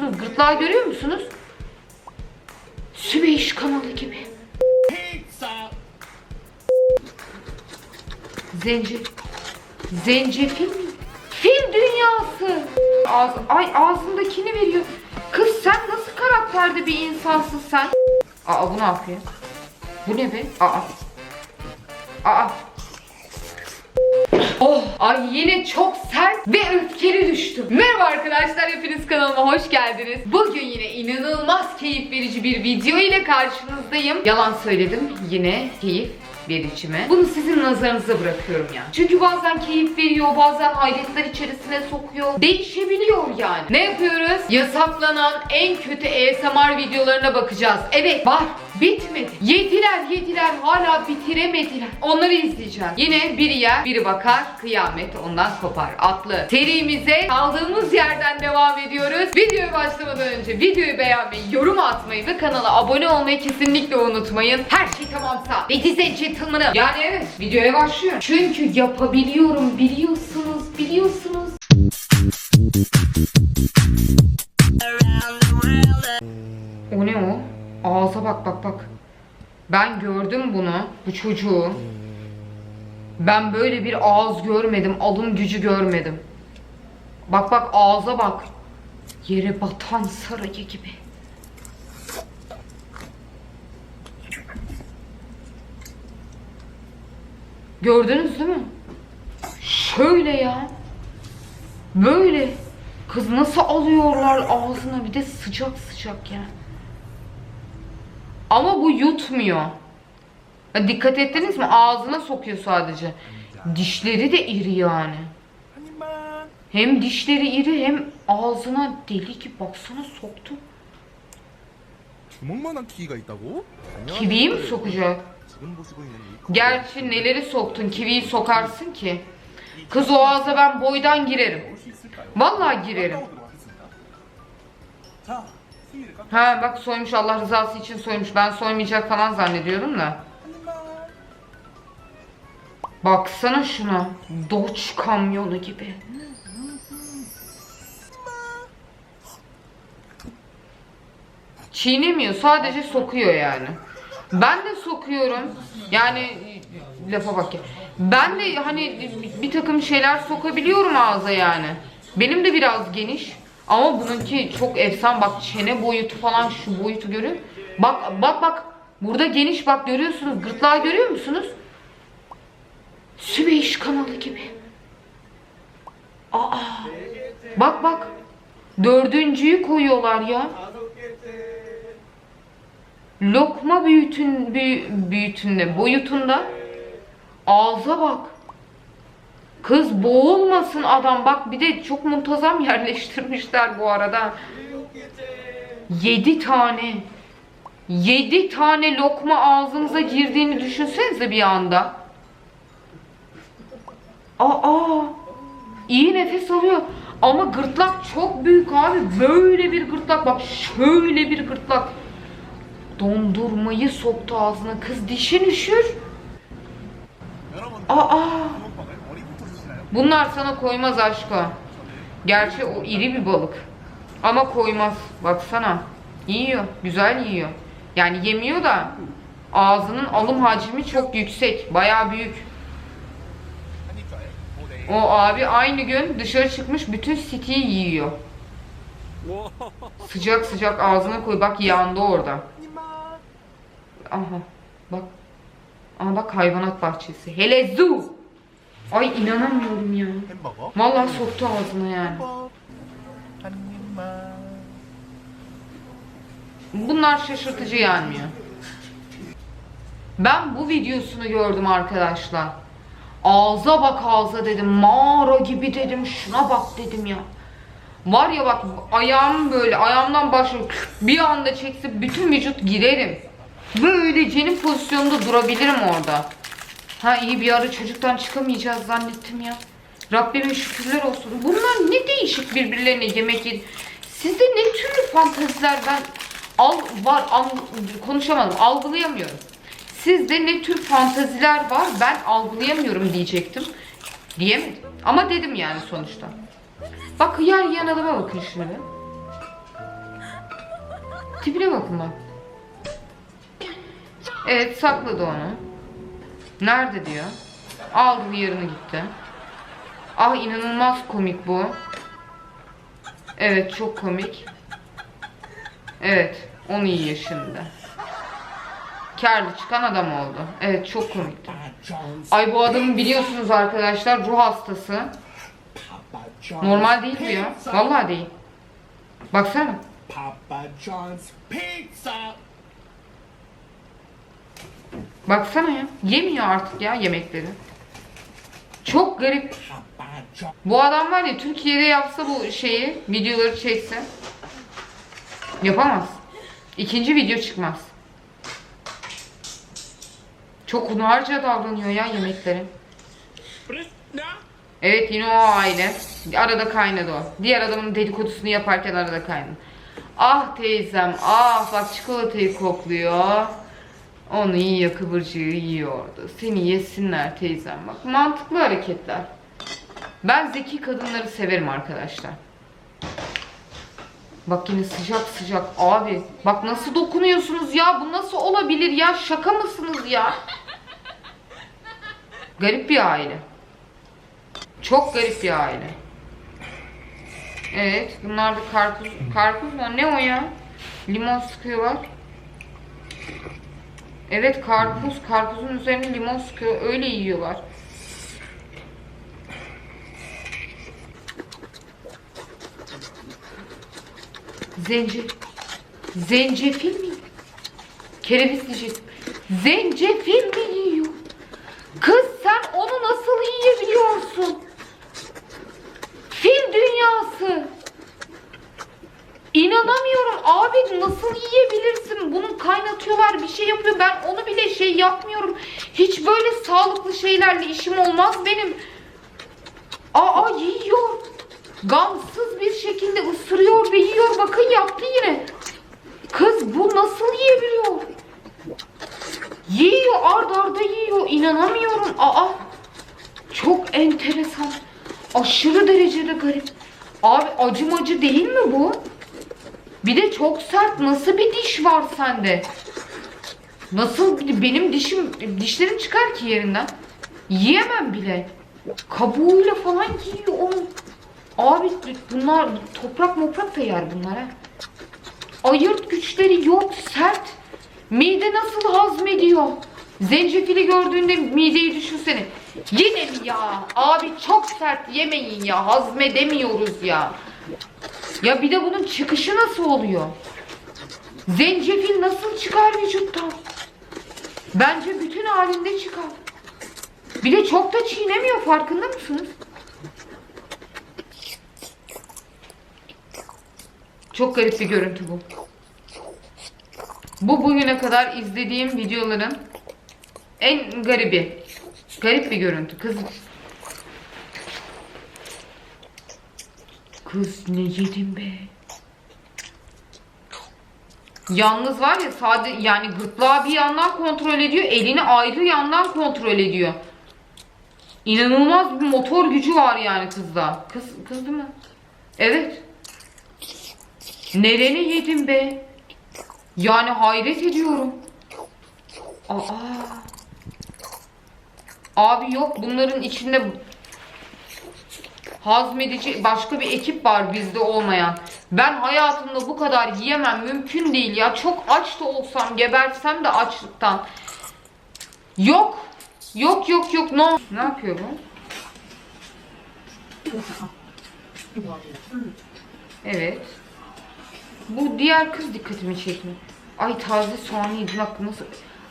musunuz? Gırtlağı görüyor musunuz? Süveyş kanalı gibi. Zenci. Zencefil mi? Fil dünyası. Ağz, ay ağzındakini veriyor. Kız sen nasıl karakterde bir insansın sen? Aa bu ne yapıyor? Bu ne be? Aa. Aa. Oh, ay yine çok ve öfkeli düştüm. Merhaba arkadaşlar, hepiniz kanalıma hoş geldiniz. Bugün yine inanılmaz keyif verici bir video ile karşınızdayım. Yalan söyledim, yine keyif vericime. Bunu sizin nazarınıza bırakıyorum ya. Çünkü bazen keyif veriyor, bazen hayretler içerisine sokuyor. Değişebiliyor yani. Ne yapıyoruz? Yasaklanan en kötü ASMR videolarına bakacağız. Evet, var. Bitmedi. Yediler yediler hala bitiremediler. Onları izleyeceğim. Yine biri yer biri bakar kıyamet ondan kopar. Atlı serimize kaldığımız yerden devam ediyoruz. Videoya başlamadan önce videoyu beğenmeyi, yorum atmayı ve kanala abone olmayı kesinlikle unutmayın. Her şey tamamsa ladies and gentlemen'ım. Yani evet videoya başlıyorum. Çünkü yapabiliyorum biliyorsunuz biliyorsunuz. O ne o? Ağza bak bak bak. Ben gördüm bunu, bu çocuğu. Ben böyle bir ağız görmedim, alım gücü görmedim. Bak bak ağza bak. Yere batan sarayı gibi. Gördünüz değil mi? Şöyle ya. Böyle. Kız nasıl alıyorlar ağzına bir de sıcak sıcak ya. Ama bu yutmuyor. Ya dikkat ettiniz mi? Ağzına sokuyor sadece. Dişleri de iri yani. Hem dişleri iri hem ağzına deli ki baksana soktu. Kiviyi mi sokacak? Gerçi neleri soktun kiviyi sokarsın ki? Kız o ağza ben boydan girerim. Vallahi girerim. Ha bak soymuş Allah rızası için soymuş. Ben soymayacak falan zannediyorum da. Baksana şuna. Dodge kamyonu gibi. Çiğnemiyor. Sadece sokuyor yani. Ben de sokuyorum. Yani lafa bak ya. Ben de hani bir takım şeyler sokabiliyorum ağza yani. Benim de biraz geniş. Ama bununki çok efsane. Bak çene boyutu falan şu boyutu görün. Bak bak bak. Burada geniş bak görüyorsunuz. Gırtlağı görüyor musunuz? Süveyş kanalı gibi. Aa. Bak bak. Dördüncüyü koyuyorlar ya. Lokma büyütün, büyü, büyütünde, boyutunda. Ağza bak. Kız boğulmasın adam. Bak bir de çok muntazam yerleştirmişler bu arada. 7 tane. 7 tane lokma ağzınıza girdiğini düşünsenize bir anda. Aa! İyi nefes alıyor. Ama gırtlak çok büyük abi. Böyle bir gırtlak. Bak şöyle bir gırtlak. Dondurmayı soktu ağzına. Kız dişin üşür. Aa! Bunlar sana koymaz aşko. Gerçi o iri bir balık. Ama koymaz. Baksana. Yiyor. Güzel yiyor. Yani yemiyor da ağzının alım hacmi çok yüksek. Bayağı büyük. O abi aynı gün dışarı çıkmış bütün siteyi yiyor. Sıcak sıcak ağzına koy. Bak yandı orada. Aha. Bak. Aha bak hayvanat bahçesi. Hele zoo. Ay inanamıyorum ya. Vallahi soktu ağzına yani. Bunlar şaşırtıcı gelmiyor. Ben bu videosunu gördüm arkadaşlar. Ağza bak ağza dedim. Mağara gibi dedim. Şuna bak dedim ya. Var ya bak ayağım böyle ayağımdan başlıyor. Bir anda çekse bütün vücut girerim. Böyle cenin pozisyonunda durabilirim orada. Ha iyi bir ara çocuktan çıkamayacağız zannettim ya. Rabbime şükürler olsun. Bunlar ne değişik birbirlerine yemek yedi. Sizde ne türlü fantaziler ben al var al, konuşamadım algılayamıyorum. Sizde ne tür fantaziler var ben algılayamıyorum diyecektim. Diyemedim. Ama dedim yani sonuçta. Bak yan yan adıma bakın şöyle. Tipine bakın bak. Evet sakladı onu. Nerede diyor. Aldı diğerini gitti. Ah inanılmaz komik bu. Evet çok komik. Evet onu yiyor şimdi. Karlı çıkan adam oldu. Evet çok komikti. Ay bu adamın biliyorsunuz arkadaşlar ruh hastası. Normal değil bu ya. Vallahi değil. Baksana. Papa John's pizza. Baksana ya. Yemiyor artık ya yemekleri. Çok garip. Bu adam var ya Türkiye'de yapsa bu şeyi, videoları çekse yapamaz. İkinci video çıkmaz. Çok hunharca davranıyor ya yemekleri. Evet yine o aile. Arada kaynadı o. Diğer adamın dedikodusunu yaparken arada kaynadı. Ah teyzem ah bak çikolatayı kokluyor. Onu yiyor kıvırcığı yiyordu. Seni yesinler teyzem bak. Mantıklı hareketler. Ben zeki kadınları severim arkadaşlar. Bak yine sıcak sıcak abi. Bak nasıl dokunuyorsunuz ya? Bu nasıl olabilir ya? Şaka mısınız ya? Garip bir aile. Çok garip bir aile. Evet, bunlar da karpuz. Karpuz mu? Ne o ya? Limon sıkıyorlar. Evet, karpuz. Karpuzun üzerine limon sıkıyor. Öyle yiyorlar. Zence... Zencefil mi? Kereviz diyecektim. Zencefil mi yiyor? Kız sen onu nasıl yiyebiliyorsun? Fil dünyası. İnanamıyorum abi nasıl yiyebilirsin? Bunu kaynatıyorlar bir şey yapıyor. Ben onu bile şey yapmıyorum. Hiç böyle sağlıklı şeylerle işim olmaz benim. Aa yiyor. Gamsız bir şekilde ısırıyor ve yiyor. Bakın yaptı yine. Kız bu nasıl yiyebiliyor? Yiyor ard arda yiyor. İnanamıyorum. Aa çok enteresan. Aşırı derecede garip. Abi acımacı değil mi bu? Bir de çok sert. Nasıl bir diş var sende? Nasıl benim dişim dişlerim çıkar ki yerinden? Yiyemem bile. Kabuğuyla falan yiyor onu. Abi bunlar toprak moprak da yer bunlar ha. Ayırt güçleri yok sert. Mide nasıl hazmediyor? Zencefili gördüğünde mideyi düşünsene. Yine mi ya? Abi çok sert yemeyin ya. Hazmedemiyoruz ya. Ya bir de bunun çıkışı nasıl oluyor? Zencefil nasıl çıkar vücuttan? Bence bütün halinde çıkar. Bir de çok da çiğnemiyor farkında mısınız? Çok garip bir görüntü bu. Bu bugüne kadar izlediğim videoların en garibi. Garip bir görüntü. Kız Kız ne yedim be? Yalnız var ya sadece yani gırtlağı bir yandan kontrol ediyor, elini ayrı yandan kontrol ediyor. İnanılmaz bir motor gücü var yani kızda. Kız kız değil mi? Evet. Nereni yedim be? Yani hayret ediyorum. Aa. Abi yok bunların içinde hazmedici başka bir ekip var bizde olmayan. Ben hayatımda bu kadar yiyemem mümkün değil ya. Çok aç da olsam gebersem de açlıktan. Yok. Yok yok yok no. Ne yapıyor bu? Evet. Bu diğer kız dikkatimi çekmiyor. Ay taze soğan yedin bak nasıl...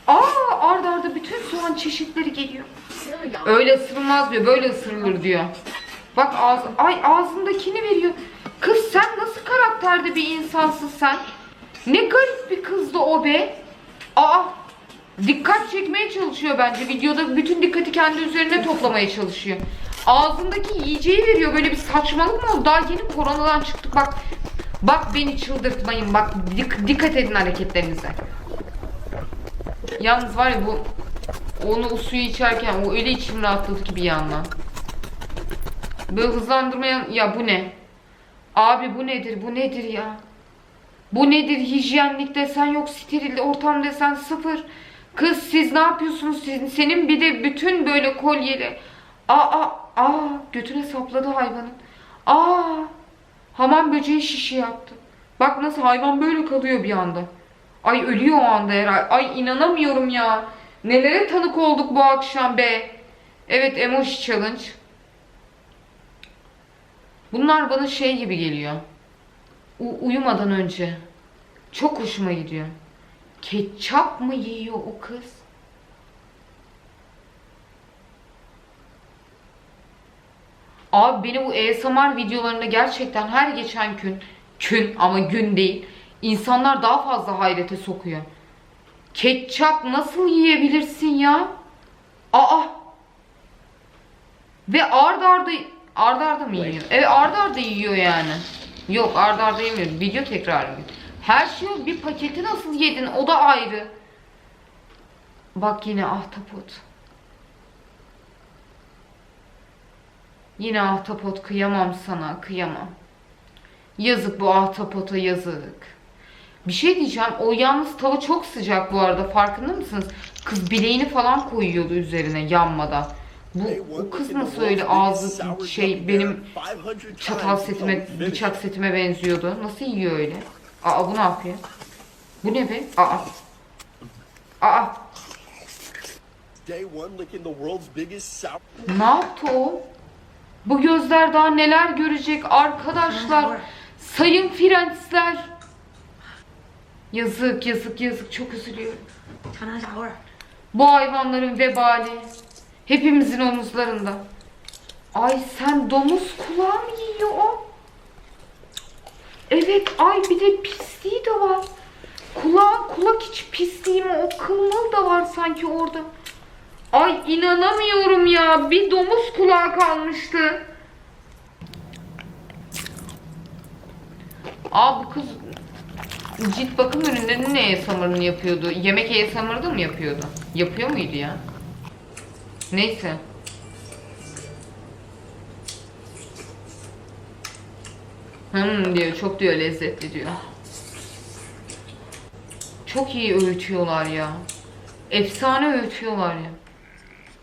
Aa arda arda bütün soğan çeşitleri geliyor. Öyle ısırılmaz diyor böyle ısırılır diyor. Bak ağız, ay ağzındakini veriyor. Kız sen nasıl karakterde bir insansın sen? Ne garip bir kızdı o be. Aa dikkat çekmeye çalışıyor bence. Videoda bütün dikkati kendi üzerine toplamaya çalışıyor. Ağzındaki yiyeceği veriyor. Böyle bir saçmalık mı oldu? Daha yeni koronadan çıktık bak. Bak beni çıldırtmayın. Bak dik- dikkat edin hareketlerinize. Yalnız var ya bu onu o suyu içerken o öyle içim rahatladı ki bir yandan. Böyle hızlandırmayan ya bu ne? Abi bu nedir? Bu nedir ya? Bu nedir? Hijyenlik desen yok, steril ortam desen sıfır. Kız siz ne yapıyorsunuz? Siz, senin bir de bütün böyle kolyeli. Aa, aa, götüne sapladı hayvanın. Aa, hamam böceği şişi yaptı. Bak nasıl hayvan böyle kalıyor bir anda. Ay ölüyor o anda herhalde. Ay inanamıyorum ya. Nelere tanık olduk bu akşam be. Evet emoji challenge. Bunlar bana şey gibi geliyor. U- uyumadan önce. Çok hoşuma gidiyor. Ketçap mı yiyor o kız? Abi beni bu ASMR videolarında gerçekten her geçen gün, gün ama gün değil, insanlar daha fazla hayrete sokuyor. Ketçap nasıl yiyebilirsin ya? Aa! Ve ard arda, ard arda mı yiyor? Evet ard arda yiyor yani. Yok ard arda yemiyor. Video tekrar ediyor. Her şeyi bir paketi nasıl yedin? O da ayrı. Bak yine ahtapot. Yine ahtapot kıyamam sana kıyamam. Yazık bu ahtapota yazık. Bir şey diyeceğim. O yalnız tava çok sıcak bu arada. Farkında mısınız? Kız bileğini falan koyuyordu üzerine yanmadan. Bu o kız nasıl öyle ağzı şey benim çatal setime, bıçak setime benziyordu. Nasıl yiyor öyle? Aa bu ne yapıyor? Bu ne be? Aa. Aa. Day one licking the world's biggest sour. Ne yaptı o? Bu gözler daha neler görecek arkadaşlar. Sayın Frensler. Yazık yazık yazık çok üzülüyorum. Bu hayvanların vebali hepimizin omuzlarında. Ay sen domuz kulağı mı yiyor o? Evet ay bir de pisliği de var. Kulağı kulak içi pisliği mi o kılmal da var sanki orada. Ay inanamıyorum ya. Bir domuz kulağı kalmıştı. Aa bu kız cilt bakım ürünlerinin ne ASMR'ını yapıyordu? Yemek ASMR'da mı yapıyordu? Yapıyor muydu ya? Neyse. Hmm diyor. Çok diyor lezzetli diyor. Çok iyi öğütüyorlar ya. Efsane öğütüyorlar ya.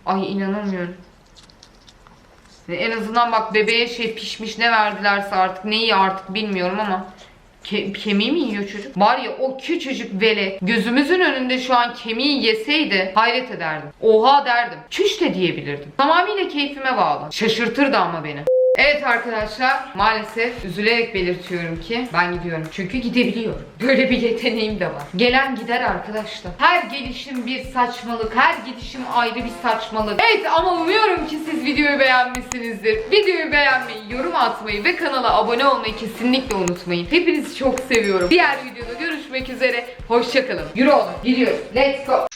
Ay inanamıyorum. En azından bak bebeğe şey pişmiş ne verdilerse artık neyi artık bilmiyorum ama ke- kemiği mi yiyor çocuk? Var ya o küçücük velet gözümüzün önünde şu an kemiği yeseydi hayret ederdim. Oha derdim. Çüş de diyebilirdim. Tamamıyla keyfime bağlı. Şaşırtırdı ama beni. Evet arkadaşlar maalesef üzülerek belirtiyorum ki ben gidiyorum. Çünkü gidebiliyorum. Böyle bir yeteneğim de var. Gelen gider arkadaşlar. Her gelişim bir saçmalık. Her gidişim ayrı bir saçmalık. Evet ama umuyorum ki siz videoyu beğenmişsinizdir. Videoyu beğenmeyi, yorum atmayı ve kanala abone olmayı kesinlikle unutmayın. Hepinizi çok seviyorum. Diğer videoda görüşmek üzere. Hoşçakalın. Yürü oğlum. Gidiyoruz. Let's go.